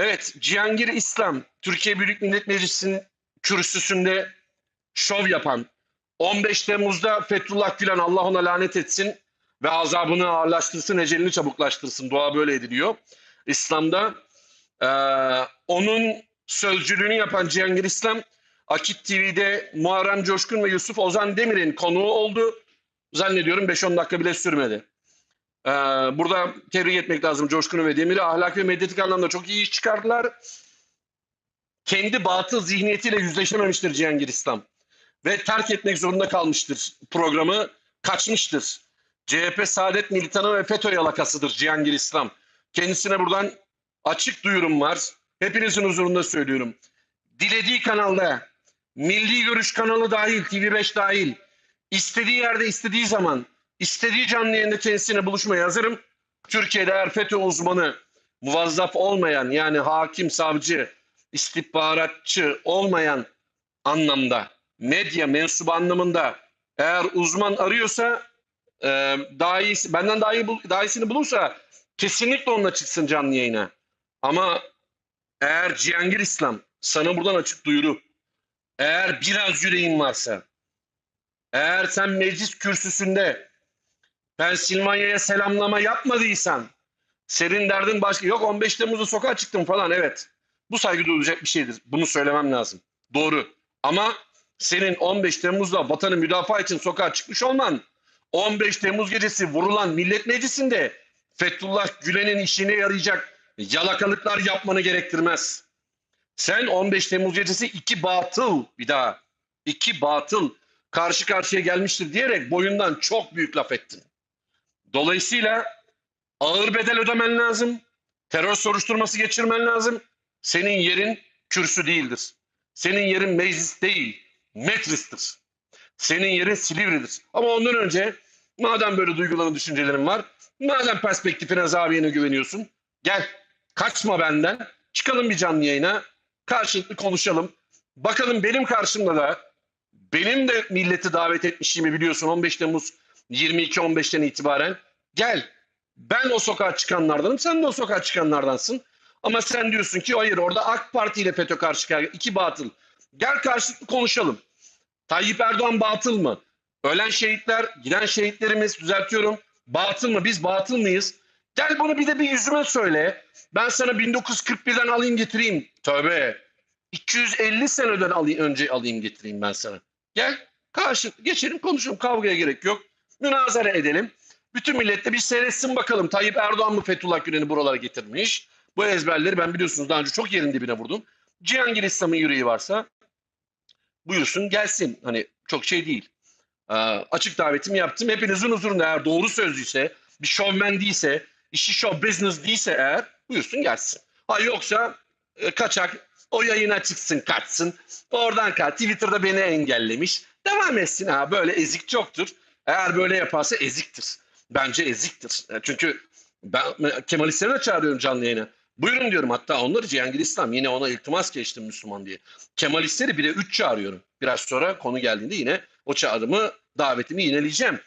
Evet, Cihangir İslam, Türkiye Büyük Millet Meclisi'nin kürsüsünde şov yapan, 15 Temmuz'da Fethullah Gülen Allah ona lanet etsin ve azabını ağırlaştırsın, ecelini çabuklaştırsın. Dua böyle ediliyor. İslam'da eee, onun sözcülüğünü yapan Cihangir İslam, Akit TV'de Muharrem Coşkun ve Yusuf Ozan Demir'in konuğu oldu. Zannediyorum 5-10 dakika bile sürmedi. Ee, burada tebrik etmek lazım Coşkun'u ve Demir'i. Ahlak ve medyatik anlamda çok iyi iş çıkardılar. Kendi batıl zihniyetiyle yüzleşememiştir Cihangir İslam. Ve terk etmek zorunda kalmıştır programı. Kaçmıştır. CHP Saadet Militanı ve FETÖ yalakasıdır Cihangir İslam. Kendisine buradan açık duyurum var. Hepinizin huzurunda söylüyorum. Dilediği kanalda, Milli Görüş kanalı dahil, TV5 dahil, istediği yerde, istediği zaman İstediği canlı yayında kendisine buluşmaya hazırım. Türkiye'de eğer FETÖ uzmanı muvazzaf olmayan yani hakim, savcı, istihbaratçı olmayan anlamda medya mensubu anlamında eğer uzman arıyorsa e, daha iyisi, benden daha iyi daha iyisini bulursa kesinlikle onunla çıksın canlı yayına. Ama eğer Cihangir İslam sana buradan açık duyuru eğer biraz yüreğin varsa eğer sen meclis kürsüsünde Pensilvanya'ya selamlama yapmadıysan senin derdin başka. Yok 15 Temmuz'da sokağa çıktım falan evet. Bu saygı duyulacak bir şeydir. Bunu söylemem lazım. Doğru. Ama senin 15 Temmuz'da vatanı müdafaa için sokağa çıkmış olman 15 Temmuz gecesi vurulan Millet Meclisi'nde Fethullah Gülen'in işine yarayacak yalakalıklar yapmanı gerektirmez. Sen 15 Temmuz gecesi iki batıl bir daha iki batıl karşı karşıya gelmiştir diyerek boyundan çok büyük laf ettin. Dolayısıyla ağır bedel ödemen lazım. Terör soruşturması geçirmen lazım. Senin yerin kürsü değildir. Senin yerin meclis değil, metristir. Senin yerin Silivri'dir. Ama ondan önce madem böyle duyguların, düşüncelerin var, madem perspektifine, zaviyene güveniyorsun, gel kaçma benden, çıkalım bir canlı yayına, karşılıklı konuşalım. Bakalım benim karşımda da benim de milleti davet etmişimi biliyorsun 15 Temmuz 22-15'ten itibaren. Gel. Ben o sokağa çıkanlardanım. Sen de o sokağa çıkanlardansın. Ama sen diyorsun ki hayır orada AK Parti ile FETÖ karşı karşıya. iki batıl. Gel karşılıklı konuşalım. Tayyip Erdoğan batıl mı? Ölen şehitler, giden şehitlerimiz düzeltiyorum. Batıl mı? Biz batıl mıyız? Gel bunu bir de bir yüzüme söyle. Ben sana 1941'den alayım getireyim. Tövbe. 250 seneden alayım, önce alayım getireyim ben sana. Gel karşılıklı geçelim konuşalım. Kavgaya gerek yok. Münazara edelim. Bütün millet de bir seyretsin bakalım. Tayyip Erdoğan mı Fethullah Gülen'i buralara getirmiş? Bu ezberleri ben biliyorsunuz daha önce çok yerin dibine vurdum. Cihangir İslam'ın yüreği varsa buyursun gelsin. Hani çok şey değil. Ee, açık davetimi yaptım. Hepinizin huzurunda eğer doğru sözlüyse, bir şovmen değilse, işi show business değilse eğer buyursun gelsin. Ha yoksa e, kaçak o yayına çıksın kaçsın. Oradan kaç. Twitter'da beni engellemiş. Devam etsin ha böyle ezik çoktur. Eğer böyle yaparsa eziktir. Bence eziktir. E, Çünkü ben Kemalistleri de çağırıyorum canlı yayına. Buyurun diyorum hatta onları Cihangir İslam yine ona iltimas geçtim Müslüman diye. Kemalistleri bire 3 çağırıyorum. Biraz sonra konu geldiğinde yine o çağrımı davetimi yineleyeceğim.